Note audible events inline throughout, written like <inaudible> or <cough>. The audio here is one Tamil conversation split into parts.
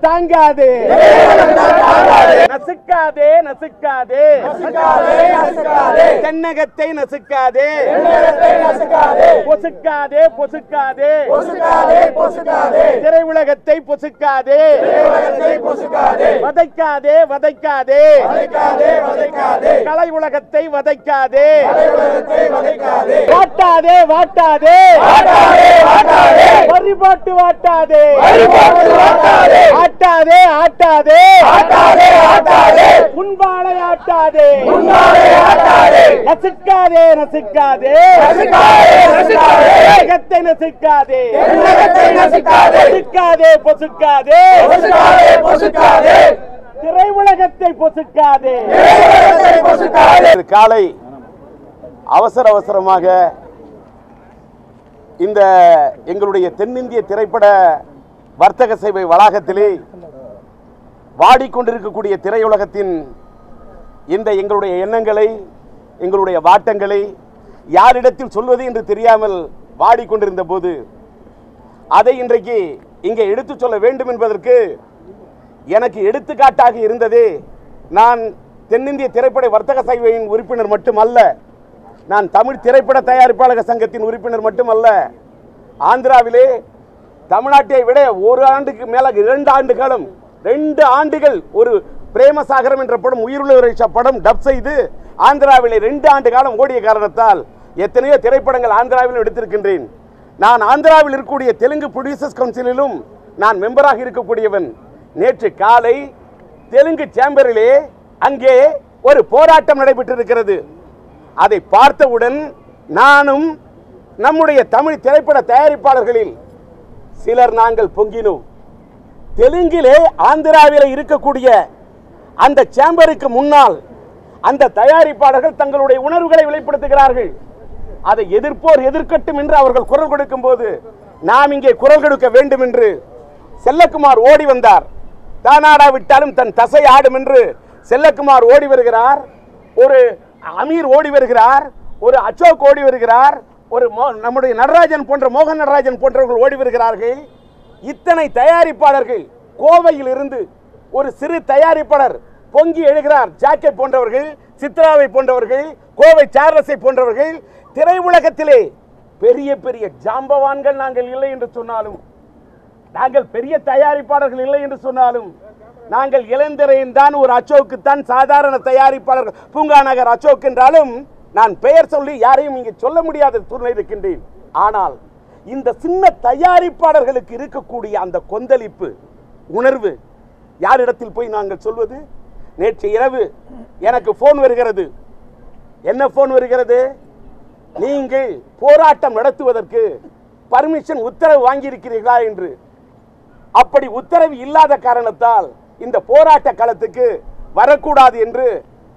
தான் தாங்காது. நசுக்காதே நசுக்காதே. தென்னகத்தை நசுக்காதே. பொசுக்காதே பொசுக்காதே. திரையுலகத்தை பொசுக்காதே. வதைக்காதே வதைக்காதே. கலை உலகத்தை வதைக்காதே. வாட்டாதே வாட்டாதே. வரிபாட்டு வாட்டாதே. ஆட்டாதே ஆட்டாதே. முன்பாலை ஆட்டாதே. நசுக்காதே நசுக்காதே. உலகத்தை நசுக்காதே. பொசுக்காதே பொசுக்காதே. திரை உலகத்தை பொசுக்காதே. காலை அவசர அவசரமாக இந்த எங்களுடைய தென்னிந்திய திரைப்பட வர்த்தக சேவை வளாகத்திலே வாடிக்கொண்டிருக்கக்கூடிய திரையுலகத்தின் இந்த எங்களுடைய எண்ணங்களை எங்களுடைய வாட்டங்களை யாரிடத்தில் சொல்வது என்று தெரியாமல் வாடிக்கொண்டிருந்த போது அதை இன்றைக்கு இங்கே எடுத்துச் சொல்ல வேண்டும் என்பதற்கு எனக்கு எடுத்துக்காட்டாக இருந்ததே நான் தென்னிந்திய திரைப்பட வர்த்தக சேவையின் உறுப்பினர் மட்டுமல்ல நான் தமிழ் திரைப்பட தயாரிப்பாளர் சங்கத்தின் உறுப்பினர் மட்டுமல்ல ஆந்திராவிலே தமிழ்நாட்டை விட ஒரு ஆண்டுக்கு மேல இரண்டு ஆண்டு காலம் ரெண்டு ஆண்டுகள் ஒரு பிரேமசாகரம் என்ற படம் உயிருள்ள படம் டப் செய்து ஆந்திராவிலே ரெண்டு ஆண்டு காலம் ஓடிய காரணத்தால் எத்தனையோ திரைப்படங்கள் ஆந்திராவில் எடுத்திருக்கின்றேன். நான் ஆந்திராவில் இருக்கக்கூடிய தெலுங்கு ப்ரொடியூசர்ஸ் கவுன்சிலிலும் நான் மெம்பராக இருக்கக்கூடியவன். நேற்று காலை தெலுங்கு சேம்பரிலே அங்கே ஒரு போராட்டம் நடைபெற்றிருக்கிறது. அதை பார்த்தவுடன் நானும் நம்முடைய தமிழ் திரைப்பட தயாரிப்பாளர்களில் சிலர் நாங்கள் பொங்கினோம். தெலுங்கிலே ஆந்திராவில் இருக்கக்கூடிய அந்த சேம்பருக்கு முன்னால் அந்த தயாரிப்பாளர்கள் தங்களுடைய உணர்வுகளை வெளிப்படுத்துகிறார்கள். அதை எதிர்ப்போர் எதிர்க்கட்டும் என்று அவர்கள் குரல் கொடுக்கும் போது நாம் இங்கே குரல் கொடுக்க வேண்டும் என்று செல்லக்குமார் ஓடி வந்தார். தானாடா விட்டாலும் தன் தசை ஆடும் என்று செல்லக்குமார் ஓடி வருகிறார். ஒரு அமீர் ஓடி வருகிறார். ஒரு அசோக் ஓடி வருகிறார். ஒரு மோ- நம்முடைய நடராஜன் போன்ற மோகன் நடராஜன் போன்றவர்கள் ஓடி வருகிறார்கள் இத்தனை தயாரிப்பாளர்கள் கோவையில் இருந்து ஒரு சிறு தயாரிப்பாளர் பொங்கி எழுகிறார். ஜாக்கே போன்றவர்கள் சித்ராவை போன்றவர்கள் கோவை சார்லஸை போன்றவர்கள் திரையுலகத்திலே பெரிய பெரிய ஜாம்பவான்கள் நாங்கள் இல்லை என்று சொன்னாலும் நாங்கள் பெரிய தயாரிப்பாளர்கள் இல்லை என்று சொன்னாலும் நாங்கள் இளந்திரையின் தான் ஒரு அசோக்கு தான் சாதாரண தயாரிப்பாளர்கள். பூங்கா நகர் அசோக் என்றாலும் நான் பெயர் சொல்லி யாரையும் இங்கே சொல்ல முடியாத சூழ்நிலை இருக்கின்றேன். ஆனால் இந்த சின்ன தயாரிப்பாளர்களுக்கு இருக்கக்கூடிய அந்த கொந்தளிப்பு உணர்வு யாரிடத்தில் போய் நாங்கள் சொல்வது? நேற்று இரவு எனக்கு ஃபோன் வருகிறது. என்ன ஃபோன் வருகிறது? நீங்கள் போராட்டம் நடத்துவதற்கு பர்மிஷன் உத்தரவு வாங்கியிருக்கிறீர்களா என்று. அப்படி உத்தரவு இல்லாத காரணத்தால் இந்த போராட்ட களத்துக்கு வரக்கூடாது என்று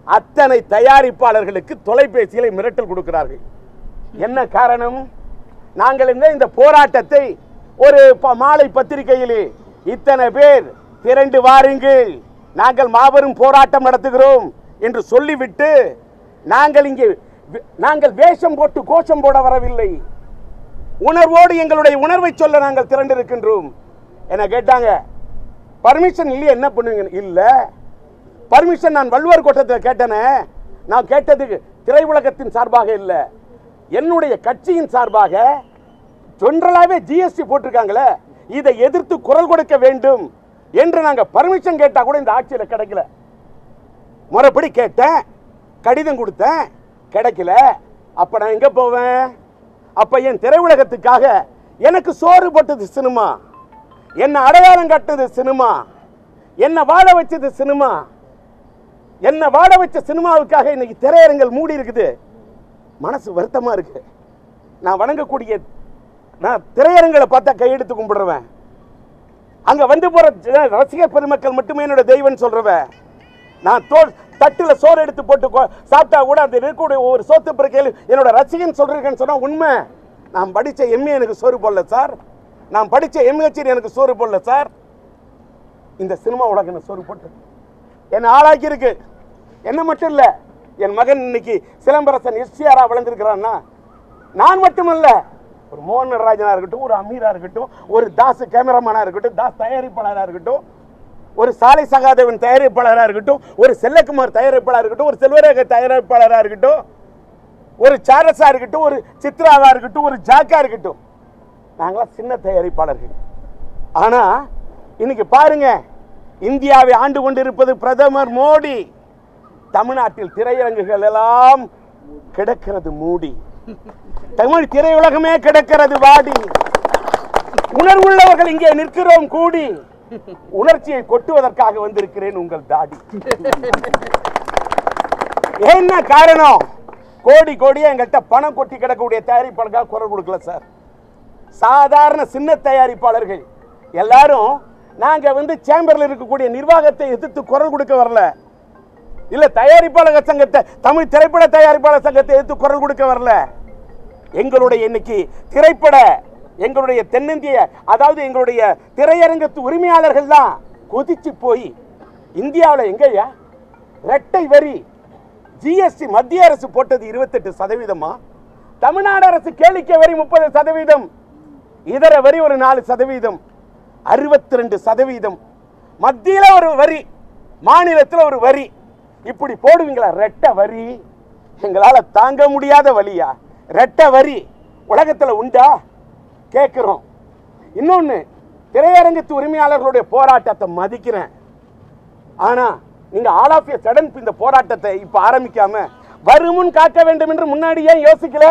அத்தனை தயாரிப்பாளர்களுக்கு தொலைபேசியில மிரட்டல் கொடுக்கிறார்கள். என்ன காரணம்? நாங்கள் இந்த இந்த போராட்டத்தை ஒரு ப- மாலை பத்திரிகையிலே இத்தனை பேர் திரண்டு வாருங்கள். நாங்கள் மாபெரும் போராட்டம் நடத்துகிறோம் என்று சொல்லிவிட்டு நாங்கள் இங்கே நாங்கள் வேஷம் போட்டு கோஷம் போட வரவில்லை. உணர்வோடு எங்களுடைய உணர்வை சொல்ல நாங்கள் திரண்டிருக்கின்றோம். என கேட்டாங்க? பர்மிஷன் இல்லையே? என்ன பண்ணுவீங்க? இல்லை. பர்மிஷன் நான் வள்ளுவர் கோட்டத்தில் கேட்டேனே. நான் கேட்டது திரையுலகத்தின் சார்பாக இல்லை. என்னுடைய கட்சியின் சார்பாக ஜென்ரலாகவே ஜிஎஸ்டி போட்டிருக்காங்களே. இதை எதிர்த்து குரல் கொடுக்க வேண்டும் என்று நாங்கள் பர்மிஷன் கேட்டால் கூட இந்த ஆட்சியில் கிடைக்கல. முறைப்படி கேட்டேன் கடிதம் கொடுத்தேன் கிடைக்கல. அப்போ நான் எங்கே போவேன்? அப்போ என் திரையுலகத்துக்காக எனக்கு சோறு போட்டது சினிமா. என்னை அடையாளம் கட்டது சினிமா. என்னை வாழ வச்சது சினிமா. என்னை வாட வச்ச சினிமாவுக்காக இன்னைக்கு திரையரங்கள் மூடி இருக்குது. மனசு வருத்தமாக இருக்கு. நான் வணங்கக்கூடிய நான் திரையரங்களை பார்த்தா கையெடுத்து கும்பிடுறவன். அங்கே வந்து போகிற ரசிகர் பெருமக்கள் மட்டுமே என்னோட தெய்வம்னு சொல்கிறவன் நான் தோல் தட்டில் சோறு எடுத்து போட்டு சாப்பிட்டா கூட அந்த இருக்கக்கூடிய ஒரு சோத்து பிறக்கையில் என்னோட ரசிகன் சொல்கிறீங்கன்னு சொன்னால் உண்மை. நான் படித்த எம்ஏ எனக்கு சோறு போடல சார். நான் படித்த எம்ஹெச்டி எனக்கு சோறு போடல சார். இந்த சினிமா உலக எனக்கு சோறு போட்டு என்னை ஆளாக்கி இருக்கு என்ன மட்டும் இல்லை என் மகன் இன்னைக்கு சிலம்பரசன் எஸ்டிஆராக வளர்ந்துருக்கிறான்னா நான் மட்டுமல்ல ஒரு மோகன் ராஜனாக இருக்கட்டும் ஒரு அமீராக இருக்கட்டும் ஒரு தாஸ் கேமராமேனாக இருக்கட்டும் தாஸ் தயாரிப்பாளராக இருக்கட்டும் ஒரு சாலை சகாதேவன் தயாரிப்பாளராக இருக்கட்டும் ஒரு செல்லக்குமார் தயாரிப்பாளராக இருக்கட்டும் ஒரு செல்வரேக தயாரிப்பாளராக இருக்கட்டும் ஒரு சாரஸாக இருக்கட்டும் ஒரு சித்ராவாக இருக்கட்டும் ஒரு ஜாக்கா இருக்கட்டும். நாங்களாம் சின்ன தயாரிப்பாளர்கள். ஆனால் இன்னைக்கு பாருங்கள் இந்தியாவை ஆண்டு கொண்டிருப்பது பிரதமர் மோடி. தமிழ்நாட்டில் திரையரங்குகள் எல்லாம் கிடக்கிறது மூடி. தமிழ் திரையுலகமே கிடக்கிறது வாடி. உணர்வுள்ளவர்கள் இங்கே நிற்கிறோம் கூடி. உணர்ச்சியை கொட்டுவதற்காக வந்திருக்கிறேன் உங்கள் தாடி. என்ன காரணம்? கோடி கோடியே எங்கள்கிட்ட பணம் கொட்டி கிடக்கக்கூடிய தயாரிப்பாளர்கள் குரல் கொடுக்கல சார். சாதாரண சின்ன தயாரிப்பாளர்கள் எல்லாரும் நாங்க வந்து சேம்பர்ல இருக்கக்கூடிய நிர்வாகத்தை எதிர்த்து குரல் கொடுக்க வரல. இல்ல தயாரிப்பாளர் சங்கத்தை தமிழ் திரைப்பட தயாரிப்பாளர் சங்கத்தை எதிர்த்து குரல் கொடுக்க வரல. எங்களுடைய இன்னைக்கு திரைப்பட எங்களுடைய தென்னிந்திய அதாவது எங்களுடைய திரையரங்கத்து உரிமையாளர்கள் தான் கொதிச்சு போய் இந்தியாவில் எங்கய்யா? ரெட்டை வரி ஜிஎஸ்டி மத்திய அரசு போட்டது இருபத்தெட்டு சதவீதமா? தமிழ்நாடு அரசு கேளிக்கை வரி முப்பது சதவீதம். இதர வரி ஒரு நாலு சதவீதம். அறுபத்தி ரெண்டு சதவீதம். மத்தியில் ஒரு வரி மாநிலத்தில் ஒரு வரி. இப்படி போடுவீங்களா? ரெட்ட வரி. எங்களால் தாங்க முடியாத வழியா? ரெட்ட வரி. உலகத்தில் உண்டா? கேட்குறோம் இன்னொன்று திரையரங்கத்து உரிமையாளர்களுடைய போராட்டத்தை மதிக்கிறேன். ஆனால் நீங்கள் ஆல் ஆஃப் ஏ சடன் இந்த போராட்டத்தை இப்போ ஆரம்பிக்காம வருமுன் காக்க வேண்டும் என்று முன்னாடியே யோசிக்கல.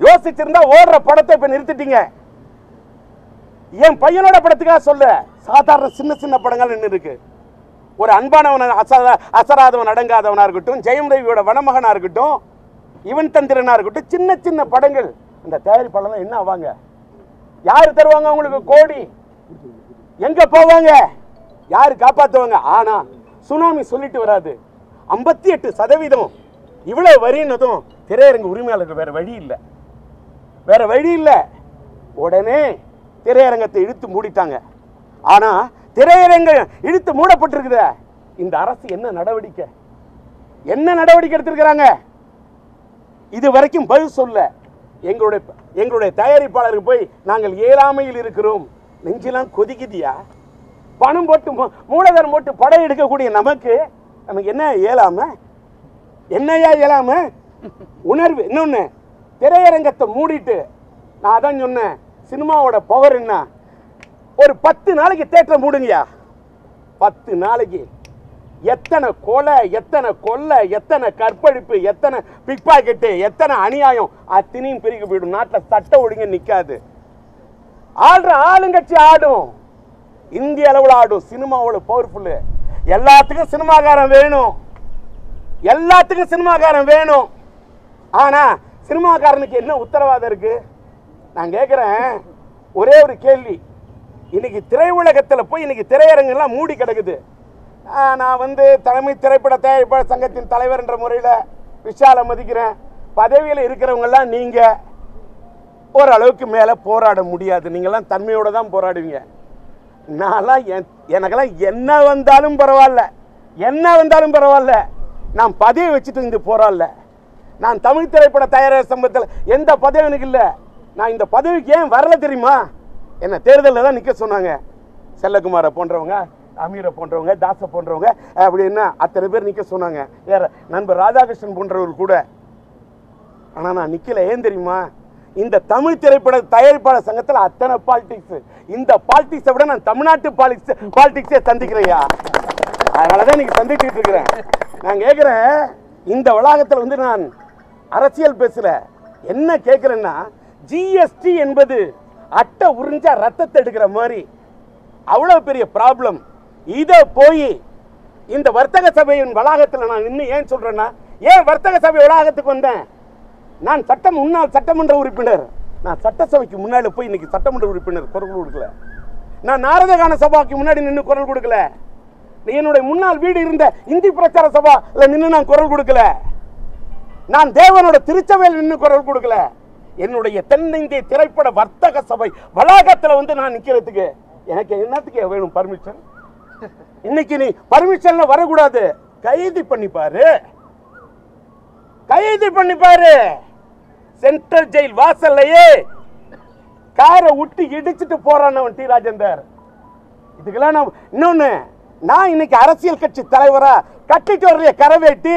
யோசிச்சிருந்தா ஓடுற படத்தை இப்போ நிறுத்திட்டீங்க. என் பையனோட படத்துக்காக சொல்ல சாதாரண சின்ன சின்ன படங்கள் நின்று இருக்கு. ஒரு அன்பானவன் அசரா அசராதவன் அடங்காதவனாக இருக்கட்டும் ஜெயம் ரவியோட வனமகனாக இருக்கட்டும் இவன் தந்திரனாக இருக்கட்டும் சின்ன சின்ன படங்கள். அந்த தயாரிப்பாளர்லாம் என்ன ஆவாங்க? யார் தருவாங்க உங்களுக்கு கோடி? எங்க போவாங்க? யார் காப்பாற்றுவாங்க ஆனா சுனாமி சொல்லிட்டு வராது. ஐம்பத்தி எட்டு சதவீதம் இவ்வளோ வரின்னதும் திரையரங்கு உரிமையாளருக்கு வேற வழி இல்லை. வேற வழி இல்லை. உடனே திரையரங்கத்தை இழுத்து மூடிட்டாங்க. ஆனால் திரையரங்கம் இழுத்து மூடப்பட்டிருக்குதே. இந்த அரசு என்ன நடவடிக்கை? என்ன நடவடிக்கை எடுத்திருக்கிறாங்க? இது வரைக்கும் பதில் சொல்ல. எங்களுடைய எங்களுடைய தயாரிப்பாளருக்கு போய் நாங்கள் ஏறாமையில் இருக்கிறோம். நெஞ்செல்லாம் கொதிக்குதியா? பணம் போட்டு மூலதனம் போட்டு படம் எடுக்கக்கூடிய நமக்கு நமக்கு என்ன இயலாம என்னையா இயலாம உணர்வு. இன்னொன்னு திரையரங்கத்தை மூடிட்டு நான் அதான் சொன்னேன். சினிமாவோட பவர் என்ன? ஒரு பத்து நாளைக்கு தேட்டரை மூடுங்கயா பத்து நாளைக்கு. எத்தனை கொலை எத்தனை கொள்ளை எத்தனை கற்பழிப்பு எத்தனை பிக் பாக்கெட்டு எத்தனை அநியாயம் அத்தனையும் பிரிக்க போயிடும். நாட்டில் சட்ட ஒழுங்க நிற்காது ஆடுற ஆளுங்கட்சி ஆடும். இந்திய அளவில் ஆடும். சினிமாவோட பவர்ஃபுல்லு எல்லாத்துக்கும் சினிமாக்காரன் வேணும். எல்லாத்துக்கும் சினிமாக்காரன் வேணும். ஆனால் சினிமாக்காரனுக்கு என்ன உத்தரவாதம் இருக்குது நான் கேட்குறேன் ஒரே ஒரு கேள்வி. இன்னைக்கு திரையுலகத்தில் போய் இன்னைக்கு திரையரங்கெல்லாம் மூடி கிடக்குது. நான் வந்து தலைமை திரைப்பட தயாரிப்பாளர் சங்கத்தின் தலைவர் என்ற முறையில் விஷாலை மதிக்கிறேன். பதவியில் இருக்கிறவங்கெல்லாம் நீங்கள் ஓரளவுக்கு மேலே போராட முடியாது. நீங்கள்லாம் தன்மையோடு தான் போராடுவீங்க. நான்லாம் என் எனக்கெல்லாம் என்ன வந்தாலும் பரவாயில்ல. என்ன வந்தாலும் பரவாயில்ல. நான் பதவி வச்சுட்டு இங்கே போராடல நான் தமிழ் திரைப்பட தயாரிப்பு சம்பத்தில் எந்த பதவி எனக்கு இல்லை. நான் இந்த பதவிக்கு ஏன் வரல தெரியுமா? என்ன தேர்தலில் தான் நிற்க சொன்னாங்க. செல்லகுமாரை போன்றவங்க அமீரை போன்றவங்க தாசை போன்றவங்க அப்படின்னா அத்தனை பேர் நிற்க சொன்னாங்க. வேற நண்பர் ராதாகிருஷ்ணன் போன்றவர் கூட. ஆனால் நான் நிற்கல ஏன் தெரியுமா? இந்த தமிழ் திரைப்பட தயாரிப்பாளர் சங்கத்தில் அத்தனை பாலிடிக்ஸ் இந்த பாலிடிக்ஸை விட நான் தமிழ்நாட்டு பாலிடிக்ஸ் பாலிடிக்ஸே சந்திக்கிறையா அதனாலதான் இன்னைக்கு சந்திச்சுட்டு இருக்கிறேன். நான் கேட்குறேன் இந்த வளாகத்தில் வந்து நான் அரசியல் பேசல. என்ன கேட்குறேன்னா ஜிஎஸ்டி என்பது அட்டை உறிஞ்சா ரத்தத்தை எடுக்கிற மாதிரி. அவ்வளோ பெரிய ப்ராப்ளம் இதை போய் இந்த வர்த்தக சபையின் வளாகத்தில் நான் இன்னும் ஏன் சொல்கிறேன்னா ஏன் வர்த்தக சபை வளாகத்துக்கு வந்தேன்? நான் சட்டம் முன்னாள் சட்டமன்ற உறுப்பினர். நான் சட்டசபைக்கு முன்னாடி போய் இன்னைக்கு சட்டமன்ற உறுப்பினர் குரல் கொடுக்கல. நான் நாரதகான சபாக்கு முன்னாடி நின்று குரல் கொடுக்கல. என்னுடைய முன்னாள் வீடு இருந்த இந்தி பிரச்சார சபாவில் நின்று நான் குரல் கொடுக்கல. நான் தேவனோட திருச்சபையில் நின்று குரல் கொடுக்கல. என்னுடைய தென்னிந்திய திரைப்பட வர்த்தக சபை வளாகத்துல வந்து நான் நிற்கிறதுக்கு எனக்கு என்னத்துக்கு வேணும் பர்மிஷன் இன்னைக்கு நீ பர்மிஷன்ல வரக்கூடாது. கைது பண்ணி பாரு. கைது பண்ணி பாரு. சென்ட்ரல் ஜெயில் வாசல்லையே காரை விட்டு இடிச்சிட்டு போறான் டி ராஜேந்தர். இதுக்கெல்லாம் நான் இன்னொன்னு நான் இன்னைக்கு அரசியல் கட்சி தலைவரா கட்டிட்டு வர்ற கரை வேட்டி.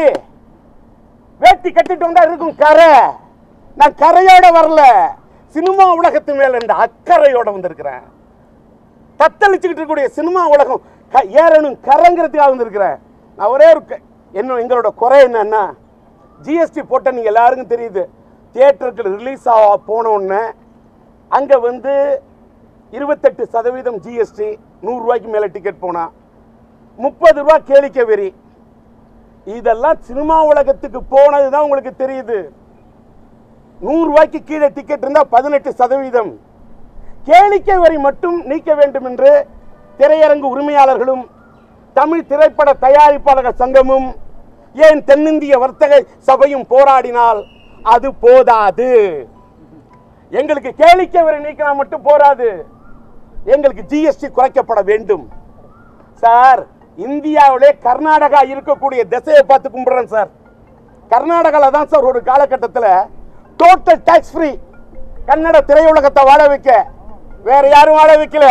வேட்டி கட்டிட்டு வந்தா இருக்கும் கரை. நான் கரையோட வரல. சினிமா உலகத்து மேல இந்த அக்கறையோட வந்திருக்கிறேன். தத்தளிச்சுக்கிட்டு இருக்கக்கூடிய சினிமா உலகம் க- ஏறணும் கரைங்கிறதுக்காக வந்திருக்கிறேன். நான் ஒரே ஒரு என்ன எங்களோட குறை என்னன்னா ஜிஎஸ்டி போட்ட நீங்க எல்லாருக்கும் தெரியுது. தியேட்டருக்கு ரிலீஸ் ஆக போன அங்கே வந்து இருபத்தெட்டு சதவீதம் ஜிஎஸ்டி நூறுரூவாய்க்கு மேலே டிக்கெட் போனால் முப்பது ரூபா கேளிக்கை வெறி. இதெல்லாம் சினிமா உலகத்துக்கு போனது தான் உங்களுக்கு தெரியுது. நூறு ரூபாய்க்கு கீழே டிக்கெட் இருந்தால் பதினெட்டு சதவீதம். கேளிக்கை வரி மட்டும் நீக்க வேண்டும் என்று திரையரங்கு உரிமையாளர்களும் தமிழ் திரைப்பட தயாரிப்பாளர்கள் சங்கமும் ஏன் தென்னிந்திய வர்த்தக சபையும் போராடினால் அது போதாது. எங்களுக்கு கேளிக்கை வரி நீக்கினா மட்டும் போராது. எங்களுக்கு ஜிஎஸ்டி குறைக்கப்பட வேண்டும். சார் இந்தியாவிலே கர்நாடகா இருக்கக்கூடிய திசையை பார்த்து கும்பிடுறேன் சார். கர்நாடகாவில் தான் சார் ஒரு காலகட்டத்தில் டோட்டல் டாக்ஸ் ஃப்ரீ கன்னட திரையுலகத்தை வாழ வைக்க. வேற யாரும் வாழ வைக்கல.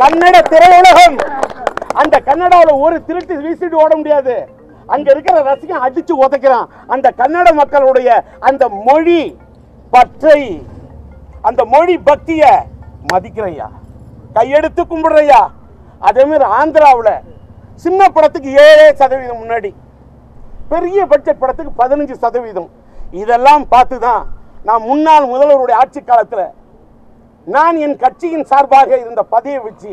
கன்னட திரையுலகம். அந்த கன்னடாவில் ஒரு திருட்டு வீசிட்டு ஓட முடியாது. அங்க இருக்கிற ரசிகன் அடிச்சு உதைக்கிறான். அந்த கன்னட மக்களுடைய அந்த மொழி பற்றை அந்த மொழி பக்திய மதிக்கிறையா கையெடுத்து கும்பிடுறையா அதே மாதிரி ஆந்திராவில் சின்ன படத்துக்கு ஏழே சதவீதம் முன்னாடி. பெரிய பட்ஜெட் படத்துக்கு பதினஞ்சு சதவீதம். இதெல்லாம் பார்த்து தான் நான் முன்னாள் முதல்வருடைய ஆட்சி காலத்தில் நான் என் கட்சியின் சார்பாக இருந்த பதவியை வச்சு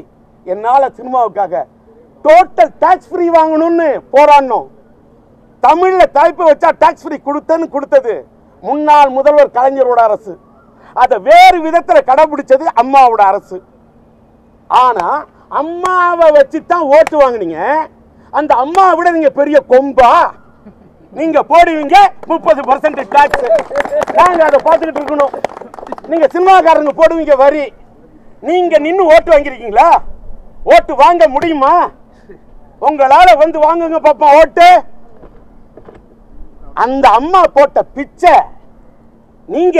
என்னால் சினிமாவுக்காக டோட்டல் டேக்ஸ் ஃப்ரீ வாங்கணும்னு போராடினோம். தமிழில் தலைப்பு வச்சா டேக்ஸ் ஃப்ரீ கொடுத்தேன்னு கொடுத்தது முன்னாள் முதல்வர் கலைஞரோட அரசு. அதை வேறு விதத்தில் கடைபிடிச்சது அம்மாவோட அரசு. ஆனால் அம்மாவை வச்சு தான் ஓட்டு வாங்கினீங்க. அந்த அம்மாவை விட நீங்கள் பெரிய கொம்பா? நீங்க போடுவீங்க முப்பது பர்சன்ட் டாக்ஸ் நாங்க அதை பார்த்துக்கிட்டு இருக்கணும். நீங்க சினிமாக்காரங்க போடுவீங்க வரி. நீங்க நின்று ஓட்டு வாங்கிருக்கீங்களா ஓட்டு வாங்க முடியுமா? உங்களால வந்து வாங்குங்க பாப்பா ஓட்டு. அந்த அம்மா போட்ட பிச்சை நீங்க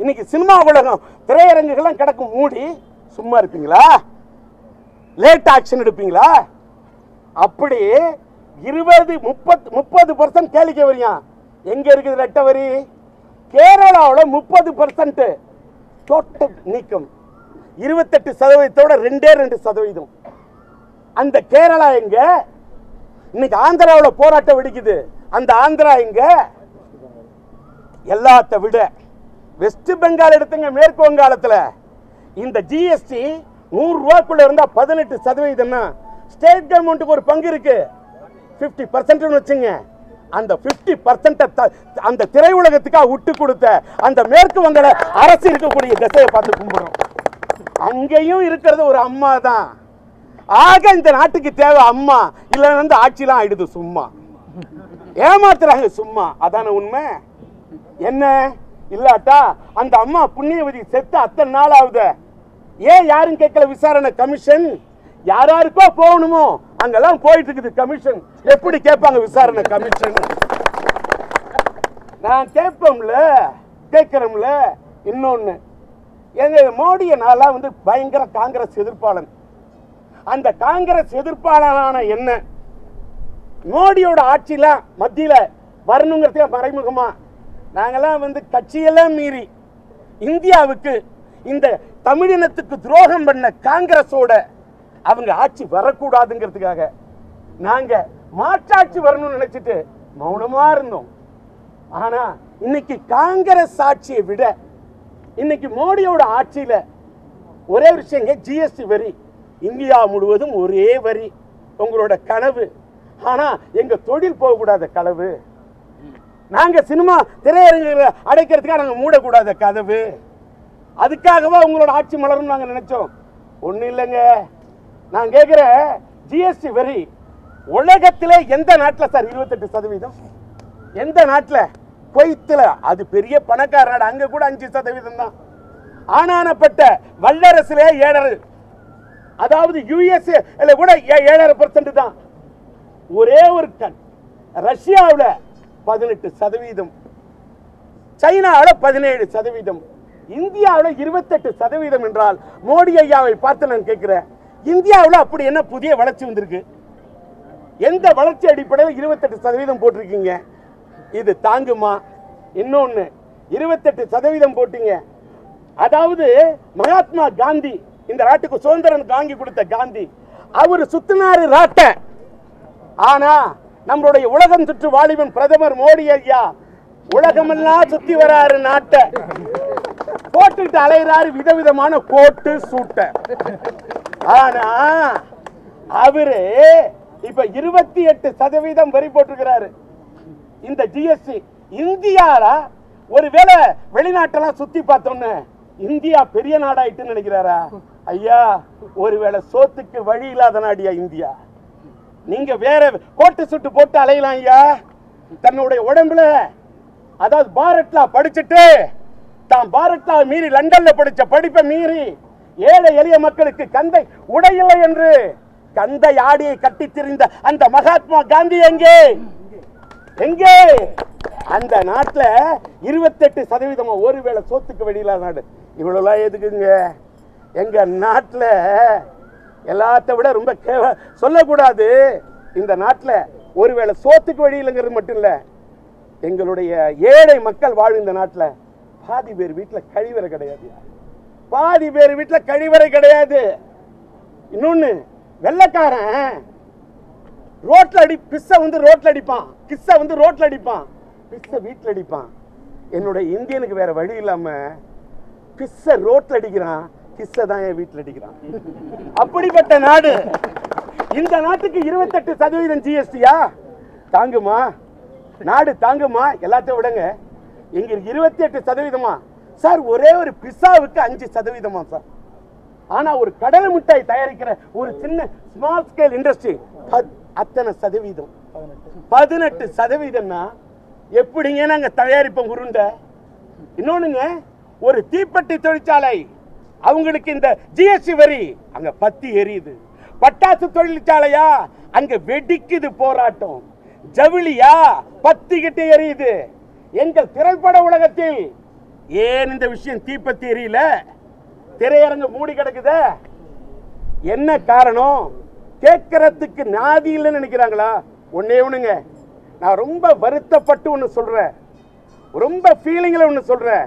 இன்னைக்கு சினிமா உலகம் திரையரங்குகள்லாம் கிடக்கும் மூடி சும்மா இருப்பீங்களா? லேட் ஆக்ஷன் எடுப்பீங்களா? அப்படி இருபது முப்பத் முப்பது பர்சன்ட் கேளிக்கை வரியா? எங்க இருக்குது ரெட்ட வரி? கேரளாவில் முப்பது பர்சன்ட்டு டோட்டல் நீக்கம். இருபத்தெட்டு சதவீதத்தோட ரெண்டே ரெண்டு சதவீதம். அந்த கேரளா எங்க? இன்னைக்கு ஆந்திராவில் போராட்டம் வெடிக்குது. அந்த ஆந்திரா எங்க? எல்லாத்த விட. வெஸ்ட் பெங்கால் எடுத்துங்க மேற்கு வங்காளத்தில். இந்த ஜிஎஸ்டி நூறு ரூபாய்க்குள்ள இருந்தால் பதினெட்டு சதவீதம்னா ஸ்டேட் கவர்மெண்ட்டுக்கு ஒரு பங்கு இருக்குது ஃபிஃப்டி பர்சன்ட்னு வச்சுங்க. அந்த ஃபிஃப்டி பர்சன்ட்டை அந்த திரையுலகத்துக்காக விட்டு கொடுத்த அந்த மேற்கு வங்காள அரசு இருக்கக்கூடிய திசையை பார்த்து கும்பிடும் அங்கேயும் இருக்கிறது ஒரு அம்மா தான். ஆக இந்த நாட்டுக்கு தேவை அம்மா. இல்லைன்னு வந்து ஆட்சிலாம் ஆயிடுது சும்மா. ஏமாத்துறாங்க சும்மா. அதான உண்மை? என்ன? இல்லாட்டா அந்த அம்மா புண்ணியவதி செத்து அத்தனை நாள் ஆகுது ஏன் யாரும் கேட்கல விசாரணை கமிஷன்? யார் யாருக்கோ போகணுமோ அங்கெல்லாம் போயிட்டு இருக்குது கமிஷன் எப்படி கேட்பாங்க விசாரணை கமிஷன் நான் கேட்போம்ல கேட்கிறோம்ல இன்னொன்னு. எங்க மோடியை நான்லாம் வந்து பயங்கர காங்கிரஸ் எதிர்ப்பாளன். அந்த காங்கிரஸ் எதிர்ப்பாளரான என்ன? மோடியோட ஆட்சியில மத்தியில் வரணுங்கிறதே மறைமுகமா நாங்கெல்லாம் வந்து கட்சியெல்லாம் மீறி இந்தியாவுக்கு இந்த தமிழினத்துக்கு துரோகம் பண்ண காங்கிரஸோட அவங்க ஆட்சி வரக்கூடாதுங்கிறதுக்காக. நாங்க மாற்றாட்சி வரணும்னு நினைச்சிட்டு மௌனமா இருந்தோம். ஆனா இன்னைக்கு காங்கிரஸ் ஆட்சியை விட இன்னைக்கு மோடியோட ஆட்சியில ஒரே விஷயங்க ஜிஎஸ்டி வரி. இந்தியா முழுவதும் ஒரே வரி உங்களோட கனவு. ஆனா எங்க தொழில் போகக்கூடாத கனவு. நாங்க சினிமா திரையரங்குகளை அடைக்கிறதுக்காக நாங்க மூடக்கூடாத கதவு. அதுக்காகவா உங்களோட ஆட்சி மலரும் நாங்க நினைச்சோம். ஒண்ணு இல்லைங்க. நான் கேட்குற ஜிஎஸ்டி வரி உலகத்திலே எந்த நாட்டில் சார் இருபத்தெட்டு சதவீதம்? எந்த நாட்டில்? குவைத்தில். அது பெரிய பணக்கார நாடு அங்க கூட அஞ்சு சதவீதம் தான். ஆனானப்பட்ட வல்லரசுலே ஏழரை. அதாவது யுஎஸ்ஏ கூட ஏழரை பர்சன்ட் தான். ஒரே ஒரு டன் ரஷ்யாவில் பதினெட்டு சதவீதம். சைனாவில் பதினேழு சதவீதம். இந்தியாவில் இருபத்தெட்டு சதவீதம் என்றால் மோடி ஐயாவை பார்த்து நான் கேட்கிறேன். இந்தியாவில் அப்படி என்ன புதிய வளர்ச்சி வந்திருக்கு? எந்த வளர்ச்சி அடிப்படையில் இருபத்தெட்டு சதவீதம் போட்டிருக்கீங்க? இது தாங்குமா? இன்னொன்னு இருபத்தெட்டு சதவீதம் போட்டீங்க. அதாவது மகாத்மா காந்தி இந்த நாட்டுக்கு சுதந்திரம் வாங்கி கொடுத்த காந்தி அவர் சுத்தினாரு ராட்ட. ஆனா நம்மளுடைய உலகம் சுற்று வாலிபன் பிரதமர் மோடி ஐயா உலகமெல்லாம் சுத்தி வராரு நாட்டை. போட்டுட்டு அலைகிறாரு விதவிதமான கோட்டு சூட்டை. ஆனா அவரு இப்ப இருபத்தி எட்டு சதவீதம் வரி போட்டிருக்கிறாரு. இந்த ஜிஎஸ்டி இந்தியால ஒருவேளை வெளிநாட்டெல்லாம் சுத்தி பார்த்தோன்னு இந்தியா பெரிய நாடாயிட்டுன்னு நினைக்கிறாரா? ஐயா ஒருவேளை சோத்துக்கு வழி இல்லாத நாடியா இந்தியா? நீங்க வேற கோட்டு சுட்டு போட்டு அலையலாம் ஐயா. தன்னுடைய உடம்புல அதாவது பாரத்லா படிச்சுட்டு தான் பாரத்லா மீறி லண்டன்ல படிச்ச படிப்பை மீறி ஏழை எளிய மக்களுக்கு கந்தை உடையில்லை என்று கந்தை ஆடியை கட்டி திரிந்த அந்த மகாத்மா காந்தி எங்கே? எங்கே? அந்த நாட்டுல இருபத்தெட்டு சதவீதமா ஒருவேளை சோத்துக்கு வெளியில நாடு. இவ்வளவுலாம் எதுக்குங்க? எங்க நாட்டுல எல்லாத்த விட ரொம்ப சொல்லக்கூடாது. இந்த நாட்டுல ஒருவேளை சோத்துக்கு வெளியிலங்கிறது மட்டும் இல்ல எங்களுடைய ஏழை மக்கள் வாழும் இந்த நாட்டுல. பாதி பேர் வீட்டில் கழிவறை கிடையாது. பாதி பேர் வீட்டில் கழிவறை கிடையாது. இன்னொன்று வெள்ளைக்காரன் ரோட்டில் அடி பிஸ்ஸ வந்து ரோட்டில் அடிப்பான். கிஸ்ஸ வந்து ரோட்டில் அடிப்பான். பிஸ்ஸ வீட்டில் அடிப்பான். என்னுடைய இந்தியனுக்கு வேற வழி இல்லாமல் பிஸ்ஸ ரோட்டில் அடிக்கிறான். கிஸ்ஸ தான் என் வீட்டில் அடிக்கிறான். அப்படிப்பட்ட நாடு. இந்த நாட்டுக்கு இருபத்தெட்டு சதவீதம் ஜிஎஸ்டியா தாங்குமா? நாடு தாங்குமா? எல்லாத்தையும் விடுங்க. எங்களுக்கு இருபத்தி எட்டு சதவீதமா? சார் ஒரே ஒரு பிசாவுக்கு அஞ்சு சதவீதமா சார். ஆனா ஒரு கடல் மிட்டாய் தயாரிக்கிற ஒரு சின்ன ஸ்மால் ஸ்கேல் இண்டஸ்ட்ரி அத்தனை சதவீதம். பதினெட்டு சதவீதம்னா எப்படிங்க நாங்க தயாரிப்போம் உருண்டை? இன்னொன்னுங்க ஒரு தீப்பெட்டி தொழிற்சாலை அவங்களுக்கு இந்த ஜிஎஸ்டி வரி அங்க பத்தி எரியுது. பட்டாசு தொழிற்சாலையா? அங்க வெடிக்குது போராட்டம். ஜவுளியா? பத்திக்கிட்டு எரியுது. எங்கள் திரைப்பட உலகத்தில் ஏன் இந்த விஷயம் தீப்பத்தி எரியல திரையரங்கு மூடி கிடக்குதே. என்ன காரணம்? கேட்கறதுக்கு நாதி இல்லைன்னு நினைக்கிறாங்களா? ஒன்னே ஒண்ணுங்க. நான் ரொம்ப வருத்தப்பட்டு ஒன்று சொல்றேன். ரொம்ப ஃபீலிங்கில் ஒன்று சொல்றேன்.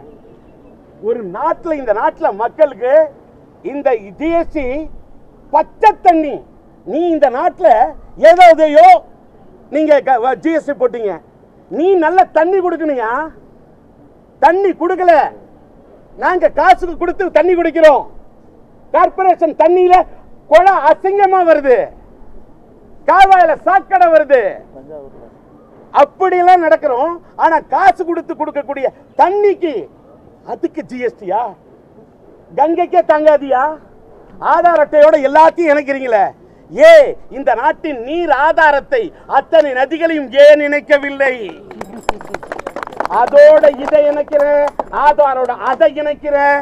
ஒரு நாட்டில் இந்த நாட்டில் மக்களுக்கு இந்த ஜிஎஸ்டி பச்சை தண்ணி. நீ இந்த நாட்டில் ஏதோ எதையோ நீங்க ஜிஎஸ்டி போட்டீங்க. நீ நல்ல தண்ணி கொடுக்கணுயா தண்ணி கொடுக்கல. நாங்க காசுக்கு கொடுத்து தண்ணி குடிக்கிறோம். கார்பரேஷன் தண்ணியில குளம் அசிங்கமா வருது. காவாயில சாக்கடை வருது. அப்படியெல்லாம் நடக்கிறோம். ஆனா காசு கொடுத்து கொடுக்கக்கூடிய தண்ணிக்கு அதுக்கு ஜிஎஸ்டியா கங்கைக்கே தாங்காதியா? ஆதார் அட்டையோட எல்லாத்தையும் இணைக்கிறீங்களே. ஏ இந்த நாட்டின் நீர் ஆதாரத்தை அத்தனை நதிகளையும் ஏன் இணைக்கவில்லை? அதோட இதை இணைக்கிறேன் ஆதாரோட அதை இணைக்கிறேன்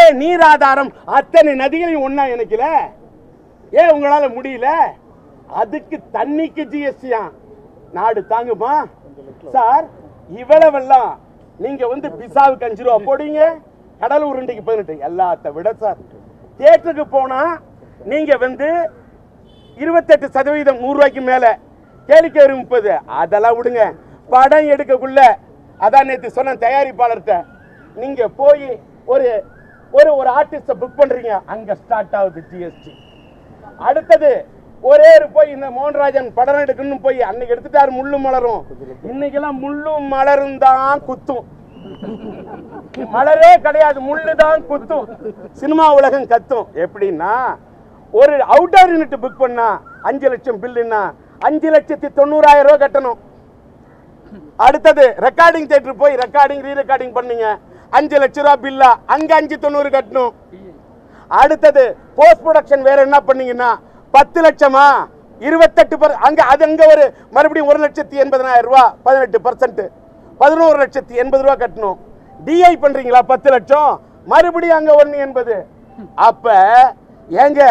ஏன் நீர் ஆதாரம் அத்தனை நதிகளையும் ஒன்னா இணைக்கல? ஏன் உங்களால முடியல? அதுக்கு தண்ணிக்கு ஜிஎஸ்டியா நாடு தாங்குமா? சார் இவ்வளவெல்லாம் நீங்க வந்து பிசாவுக்கு அஞ்சு ரூபா போடுங்க கடல் உருண்டைக்கு பதினெட்டு. எல்லாத்த விட சார். தேட்டருக்கு போனா நீங்க வந்து இருபத்தெட்டு சதவீதம் நூறு ரூபாய்க்கு மேல. கேளிக்கை முப்பது. அதெல்லாம் விடுங்க. படம் எடுக்கக்குள்ள அதான் நேற்று சொன்ன தயாரிப்பாளர்கிட்ட நீங்க போய் ஒரு ஒரு ஒரு ஆர்டிஸ்ட புக் பண்றீங்க அங்க ஸ்டார்ட் ஆகுது ஜிஎஸ்டி அடுத்தது ஒரே ஒரு போய் இந்த மோகன்ராஜன் படம் எடுக்கணும்னு போய் அன்னைக்கு எடுத்துட்டாரு முள்ளும் மலரும். இன்னைக்கெல்லாம் முள்ளும் மலரும் தான் குத்தும். மலரே கிடையாது முள்ளு தான் குத்தும். சினிமா உலகம் கத்தும். எப்படின்னா ஒரு அவுட்டர் யூனிட் புக் பண்ணா அஞ்சு லட்சம் பில்லுன்னா அஞ்சு லட்சத்தி தொண்ணூறாயிரம் ரூபா கட்டணும். அடுத்தது ரெக்கார்டிங் தியேட்டர் போய் ரெக்கார்டிங் ரீ ரெக்கார்டிங் பண்ணீங்க. அஞ்சு லட்ச ரூபா பில்லா அங்க அஞ்சு தொண்ணூறு கட்டணும். அடுத்தது போஸ்ட் ப்ரொடக்ஷன் வேற என்ன பண்ணீங்கன்னா பத்து லட்சமா? இருபத்தெட்டு பர் அங்க அது அங்க ஒரு மறுபடியும் ஒரு லட்சத்தி எண்பதனாயிரம் ரூபா பதினெட்டு பர்சன்ட் பதினோரு லட்சத்தி எண்பது ரூபா கட்டணும். டிஐ பண்றீங்களா? பத்து லட்சம். மறுபடியும் அங்க ஒன்று எண்பது. அப்ப ஏங்க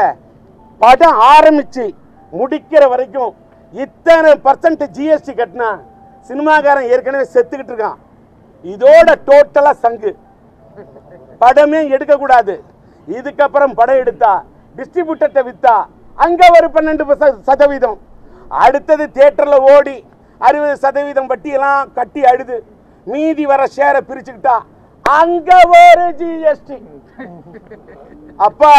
படம் ஆரம்பிச்சு முடிக்கிற வரைக்கும் இத்தனை பர்சன்ட் ஜிஎஸ்டி கட்டினா சினிமாக்காரன் ஏற்கனவே செத்துக்கிட்டு இருக்கான். இதோட டோட்டலா சங்கு. படமே எடுக்கக்கூடாது. இதுக்கப்புறம் படம் எடுத்தா டிஸ்ட்ரிபியூட்டர்கிட்ட வித்தா அங்க ஒரு பன்னெண்டு சதவீதம். அடுத்தது தேட்டரில் ஓடி அறுபது சதவீதம் வட்டியெல்லாம் கட்டி அழுது மீதி வர ஷேரை பிரிச்சுக்கிட்டா அங்க ஒரு ஜிஎஸ்டி அப்பா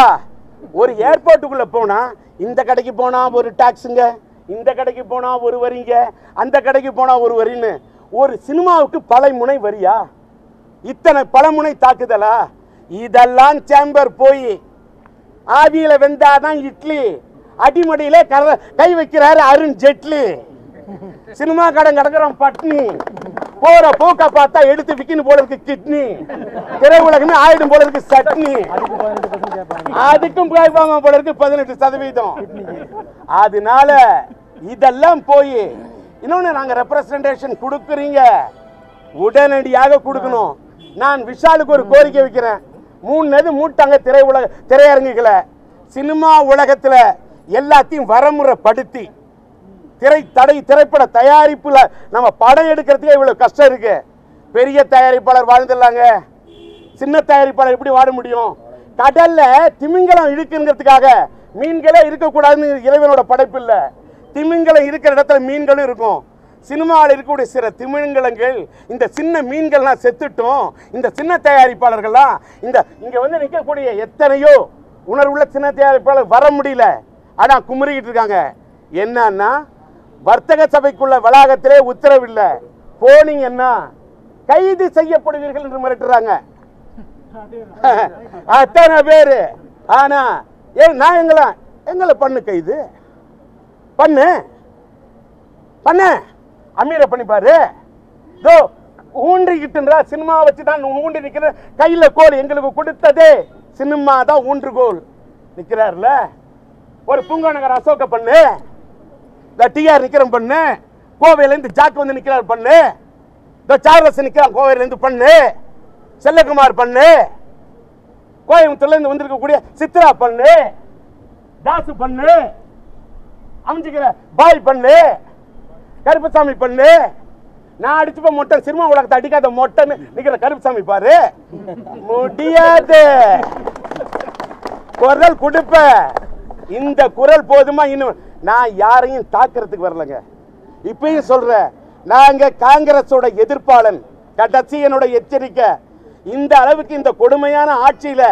ஒரு ஏர்போர்ட்டுக்குள்ள போனா இந்த கடைக்கு போனா ஒரு டாக்ஸுங்க இந்த கடைக்கு போனால் ஒரு வரிங்க அந்த கடைக்கு போனால் ஒரு வரின்னு ஒரு சினிமாவுக்கு பலைமுனை வரியா? இத்தனை பலமுனை தாக்குதலா? இதெல்லாம் சேம்பர் போய் ஆவியில் வெந்தாதான் இட்லி. அடிமடியில் கை வைக்கிறாரு அருண் ஜெட்லி. சினிமா கடன் கிடக்குறோம் பட்னி. போற போக்க பார்த்தா எடுத்து விக்கின்னு போல இருக்கு கிட்னி திரையுலகமே ஆயிடும் போல இருக்கு சட்னி. அதுக்கும் கேட்பாம போல இருக்கு பதினெட்டு சதவீதம். அதனால இதெல்லாம் போய் இன்னொன்னு நாங்க ரெப்ரசன்டேஷன் கொடுக்குறீங்க. உடனடியாக கொடுக்கணும். நான் விஷாலுக்கு ஒரு கோரிக்கை வைக்கிறேன். மூணு நது மூட்டாங்க திரை உலக திரையரங்குகளை சினிமா உலகத்துல எல்லாத்தையும் வரமுறைப்படுத்தி திரை தடை திரைப்பட தயாரிப்பில் நம்ம படம் எடுக்கிறதுக்கே இவ்வளோ கஷ்டம் இருக்கு. பெரிய தயாரிப்பாளர் வாழ்ந்துடலாங்க. சின்ன தயாரிப்பாளர் எப்படி வாழ முடியும்? கடலில் திமிங்கலம் இருக்குங்கிறதுக்காக மீன்களே இருக்கக்கூடாதுன்னு இறைவனோட படைப்பு இல்லை திமிங்கலம் இருக்கிற இடத்துல மீன்களும் இருக்கும். சினிமாவில் இருக்கக்கூடிய சில திமிங்கலங்கள் இந்த சின்ன மீன்கள்லாம் செத்துட்டோம். இந்த சின்ன தயாரிப்பாளர்கள்லாம் இந்த இங்கே வந்து நிற்கக்கூடிய எத்தனையோ உணர்வுள்ள சின்ன தயாரிப்பாளர் வர முடியல. ஆனால் குமுறிக்கிட்டு இருக்காங்க. என்னன்னா வர்த்தக சபைக்குள்ள வளாகத்திலே உத்தரவில்லை. போனீங்கன்னா கைது செய்யப்படுவீர்கள் என்று மிரட்டுறாங்க. <laughs> அத்தனை பேரு. ஆனா ஏன் நான் எங்களை எங்களை பண்ணு கைது. பண்ணு. பண்ணு. அமீரை பண்ணி பாரு. இதோ ஊன்றிக்கிட்டுன்றா சினிமா வச்சு தான் ஊன்றி நிக்கிற கையில கோல் எங்களுக்கு கொடுத்ததே. சினிமா தான் ஊன்றுகோல். நிக்கிறார்ல. ஒரு பூங்காநகர் அசோக பண்ணு. இந்த டிஆர் நிக்கிறோம் பண்ணு. கோவையிலேருந்து ஜாக்கு ஜாக் வந்து நிக்கிறார் பண்ணு. இந்த சார்லஸ் நிக்கிறான் கோவையிலேருந்து பண்ணு. செல்லகுமார் பண்ணு. கோயம்புத்தூர்ல இருந்து வந்திருக்கக்கூடிய சித்ரா பண்ணு. தாசு பண்ணு. அமைஞ்சுக்கிற பாய் பண்ணு. கருப்பசாமி பண்ணு. நான் அடிச்சுப்ப மொட்டை சினிமா உலகத்தை அடிக்காத மொட்டைன்னு நிக்கிற கருப்பசாமி பாரு. முடியாது. குரல் கொடுப்ப இந்த குரல் போதுமா இன்னும்? நான் யாரையும் தாக்குறதுக்கு வரலங்க. இப்பயும் சொல்றேன் நாங்க காங்கிரஸோட எதிர்ப்பாளன். கடைசி என்னோட எச்சரிக்கை. இந்த அளவுக்கு இந்த கொடுமையான ஆட்சியில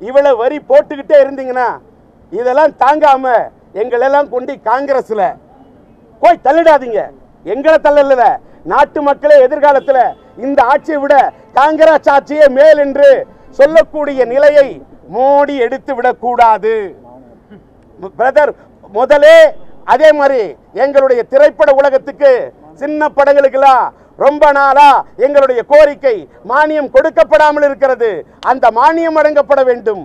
இவ்வளவு வரி போட்டுக்கிட்டே இருந்தீங்கன்னா இதெல்லாம் தாங்காம எங்களெல்லாம் கொண்டு காங்கிரஸ்ல போய் தள்ளிடாதீங்க. எங்களை தள்ளல. நாட்டு மக்களே எதிர்காலத்தில் இந்த ஆட்சியை விட காங்கிரஸ் ஆட்சியே மேல் என்று சொல்லக்கூடிய நிலையை மோடி எடுத்து விடக்கூடாது. பிரதர் முதலே அதே மாதிரி எங்களுடைய திரைப்பட உலகத்துக்கு சின்ன படங்களுக்கெல்லாம் ரொம்ப நாளா எங்களுடைய கோரிக்கை மானியம் கொடுக்கப்படாமல் இருக்கிறது. அந்த மானியம் வழங்கப்பட வேண்டும்.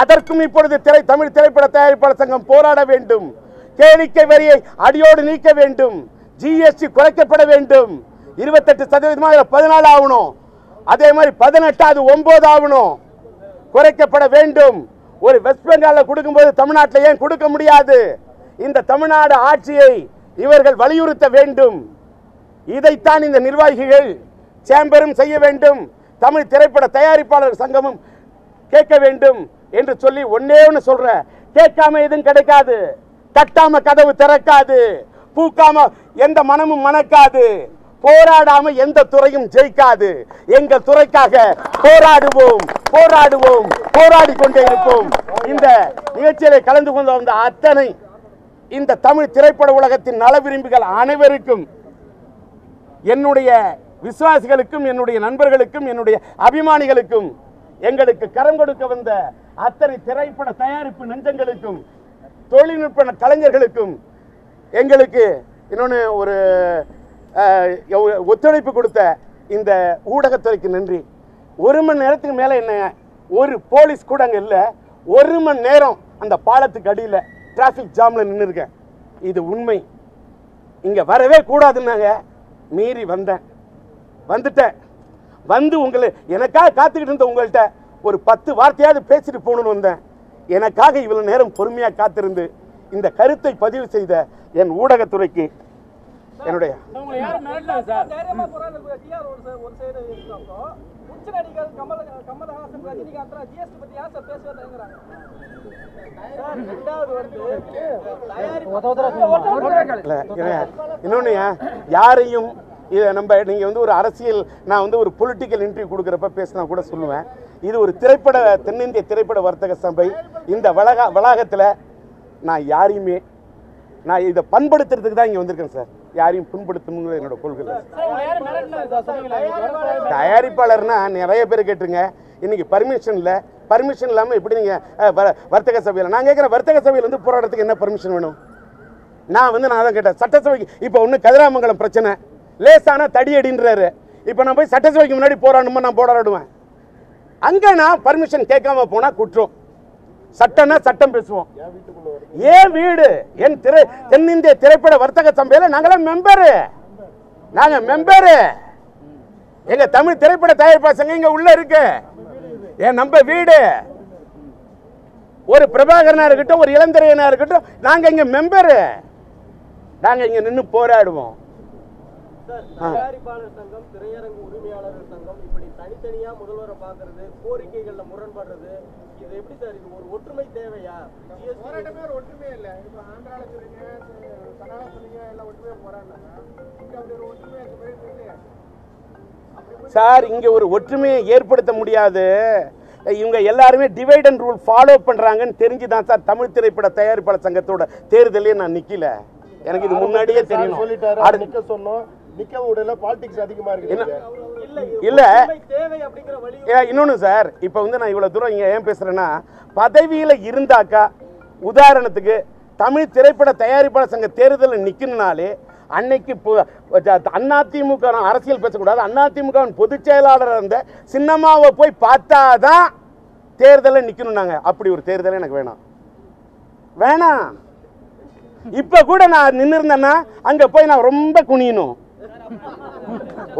அதற்கும் இப்பொழுது திரை தமிழ் திரைப்பட தயாரிப்பாளர் சங்கம் போராட வேண்டும். கேளிக்கை வரியை அடியோடு நீக்க வேண்டும். ஜிஎஸ்டி குறைக்கப்பட வேண்டும். இருபத்தெட்டு சதவீதமாக பதினாலு ஆகணும். அதே மாதிரி பதினெட்டாவது ஒன்பது ஆகணும். குறைக்கப்பட வேண்டும். ஒரு வெஸ்ட் பெங்கால கொடுக்கும்போது தமிழ்நாட்டில் ஏன் கொடுக்க முடியாது? இந்த தமிழ்நாடு ஆட்சியை இவர்கள் வலியுறுத்த வேண்டும். இதைத்தான் இந்த நிர்வாகிகள் சேம்பரும் செய்ய வேண்டும். தமிழ் திரைப்பட தயாரிப்பாளர் சங்கமும் கேட்க வேண்டும் என்று சொல்லி ஒன்னே ஒன்று சொல்கிறேன் கேட்காம எதுவும் கிடைக்காது. தட்டாம கதவு திறக்காது. பூக்காம எந்த மனமும் மணக்காது. போராடாம எந்த துறையும் ஜெயிக்காது. எங்கள் துறைக்காக போராடுவோம். போராடுவோம் போராடி கொண்டே இருப்போம். இந்த நிகழ்ச்சியில கலந்து கொண்டு வந்த அத்தனை இந்த தமிழ் திரைப்பட உலகத்தின் நல விரும்பிகள் அனைவருக்கும் என்னுடைய விசுவாசிகளுக்கும் என்னுடைய நண்பர்களுக்கும் என்னுடைய அபிமானிகளுக்கும் எங்களுக்கு கரம் கொடுக்க வந்த அத்தனை திரைப்பட தயாரிப்பு நெஞ்சங்களுக்கும் தொழில்நுட்ப கலைஞர்களுக்கும் எங்களுக்கு இன்னொன்று ஒரு ஒத்துழைப்பு கொடுத்த இந்த ஊடகத்துறைக்கு நன்றி. ஒரு மணி நேரத்துக்கு மேலே என்ன ஒரு போலீஸ் கூட அங்கே இல்லை. ஒரு மணி நேரம் அந்த பாலத்துக்கு அடியில் டிராஃபிக் ஜாமில் நின்று இருக்கேன் இது உண்மை. இங்கே வரவே கூடாதுன்னாங்க. மீறி வந்தேன். வந்துட்டேன். வந்து உங்களை எனக்காக காத்துக்கிட்டு இருந்த உங்கள்கிட்ட ஒரு பத்து வார்த்தையாவது பேசிட்டு போகணும்னு வந்தேன். எனக்காக இவ்வளவு நேரம் பொறுமையாக காத்திருந்து இந்த கருத்தை பதிவு செய்த என் ஊடகத்துறைக்கு என்னுடைய உச்ச நடிகர் கமல் கமலஹாசன் ரஜினிகாந்த் ஜிஎஸ்டி பத்தி யார் சார். இன்னொன்னு யாரையும் இதை நம்ம நீங்க வந்து ஒரு அரசியல் நான் வந்து ஒரு பொலிட்டிக்கல் இன்டர்வியூ கொடுக்குறப்ப பேசினா கூட சொல்லுவேன். இது ஒரு திரைப்பட தென்னிந்திய திரைப்பட வர்த்தக சபை. இந்த வளாக வளாகத்தில் நான் யாரையுமே நான் இதை பண்படுத்துறதுக்கு தான் இங்கே வந்திருக்கேன் சார். யாரையும் புண்படுத்தணுங்கிற என்னோட கொள்கை. தயாரிப்பாளர்னா நிறைய பேர் கேட்டுருங்க. இன்னைக்கு பர்மிஷன் இல்லை. பர்மிஷன் இல்லாமல் எப்படி நீங்கள் வர்த்தக சபையில் நான் கேட்குற வர்த்தக சபையில் வந்து போராட்டத்துக்கு என்ன பர்மிஷன் வேணும்? நான் வந்து நான் தான் கேட்டேன். சட்டசபைக்கு இப்போ ஒன்று கதிராமங்கலம் பிரச்சனை. லேசான தடியடின்றாரு இப்போ நான் போய் சட்டசபைக்கு முன்னாடி போராடணுமா? நான் போராடுவேன். அங்கே நான் பர்மிஷன் கேட்காம போனால் குற்றம். சட்டம்னா சட்டம் பேசுவோம். ஏன் வீடு? என் திரை தென்னிந்திய திரைப்பட வர்த்தக சபையில் நாங்களாம் மெம்பரு நாங்க மெம்பரு எங்க தமிழ் திரைப்பட தயாரிப்பா சங்கம் இங்க உள்ள இருக்கு. என் நம்ம வீடு? ஒரு பிரபாகரனா இருக்கட்டும் ஒரு இளந்திரையனா இருக்கட்டும் நாங்க இங்க மெம்பரு நாங்க இங்க நின்னு போராடுவோம். உரிமையாளர்கள் சங்கம் இப்படி தனித்தனியா முதல்வரை பாக்குறது கோரிக்கைகள்ல முரண்படுறது இது எப்படி சார் இது ஒரு ஒற்றுமை தேவையா? போராட்டமே ஒரு ஒற்றுமையே இல்லை. இப்போ ஆந்திராவில் சொன்னீங்க கர்நாடகா சொன்னீங்க எல்லாம் ஒற்றுமையாக போராடினாங்க இங்கே அப்படி ஒரு ஒற்றுமையாக இல்லையா. சார் இங்க ஒரு ஒற்றுமையை ஏற்படுத்த முடியாது. இவங்க எல்லாருமே டிவைட் அண்ட் ரூல் ஃபாலோ பண்றாங்கன்னு தெரிஞ்சு தான் சார் தமிழ் திரைப்பட தயாரிப்பாளர் சங்கத்தோட தேர்தலே நான் நிக்கல. எனக்கு இது முன்னாடியே தெரியணும். சொல்லிட்டாரு நிக்க சொன்னோம். நிக்க விடல பாலிடிக்ஸ் அதிகமா இருக்கு? இல்ல இன்னொன்னு சார் இப்போ வந்து நான் இவ்வளவு தூரம் இங்க ஏன் பேசுறேன்னா பதவியில இருந்தாக்கா உதாரணத்துக்கு தமிழ் திரைப்பட தயாரிப்பாளர் சங்க தேர்தலில் நிக்கணும்னாலே அன்னைக்கு அதிமுக அரசியல் பேசக்கூடாது அதிமுக பொதுச் செயலாளர் இருந்த சின்னம்மாவை போய் பார்த்தாதான் தேர்தலில் நிக்கணும்னாங்க. அப்படி ஒரு தேர்தல் எனக்கு வேணாம். வேணாம். இப்ப கூட நான் நின்று இருந்தேன்னா அங்க போய் நான் ரொம்ப குனியணும்.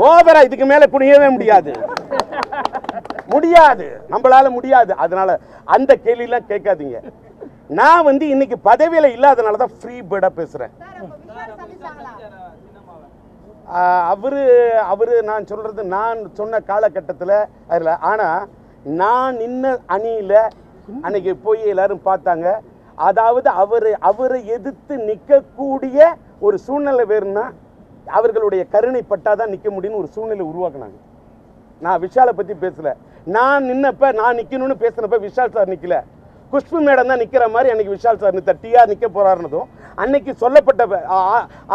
ஓவரா இதுக்கு மேல குனியவே முடியாது. முடியாது. நம்மளால முடியாது. அதனால அந்த கேள்வியெல்லாம் கேட்காதீங்க. நான் வந்து இன்னைக்கு பதவியில இல்லாதனால தான் ஃப்ரீ பேர்டா பேசுறேன். அவரு அவரு நான் சொல்றது நான் சொன்ன காலகட்டத்தில் அதில் ஆனா நான் நின்ன அணியில அன்னைக்கு போய் எல்லாரும் பார்த்தாங்க. அதாவது அவர் அவரை எதிர்த்து நிற்கக்கூடிய ஒரு சூழ்நிலை வேணும்னா அவர்களுடைய கருணை பட்டாதான் நிற்க முடியும்னு ஒரு சூழ்நிலை உருவாக்குனாங்க. நான் விஷாலை பற்றி பேசல. நான் நின்னப்ப நான் நிற்கணும்னு பேசினப்ப விஷால் சார் நிற்கல குஷ்பு மேடம் தான் நிற்கிற மாதிரி அன்னைக்கு விஷால் சார் தட்டியாக நிற்க போகிறாருனதும் அன்னைக்கு சொல்லப்பட்ட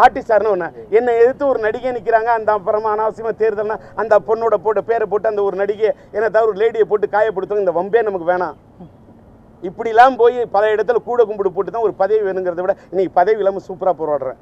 ஆர்டிஸ்டார்னு ஒன்று என்னை எதிர்த்து ஒரு நடிகை நிற்கிறாங்க அந்த அப்புறமா அனாவசியமாக தேர்தல்னா அந்த பொண்ணோட போட்டு பேரை போட்டு அந்த ஒரு நடிகை என்ன தவிர ஒரு லேடியை போட்டு காயப்படுத்தவங்க. இந்த வம்பே நமக்கு வேணாம். இப்படிலாம் போய் பல இடத்துல கூட கும்பிடு போட்டு தான் ஒரு பதவி வேணுங்கிறத விட இன்னைக்கு பதவி இல்லாமல் சூப்பராக போராடுறேன்.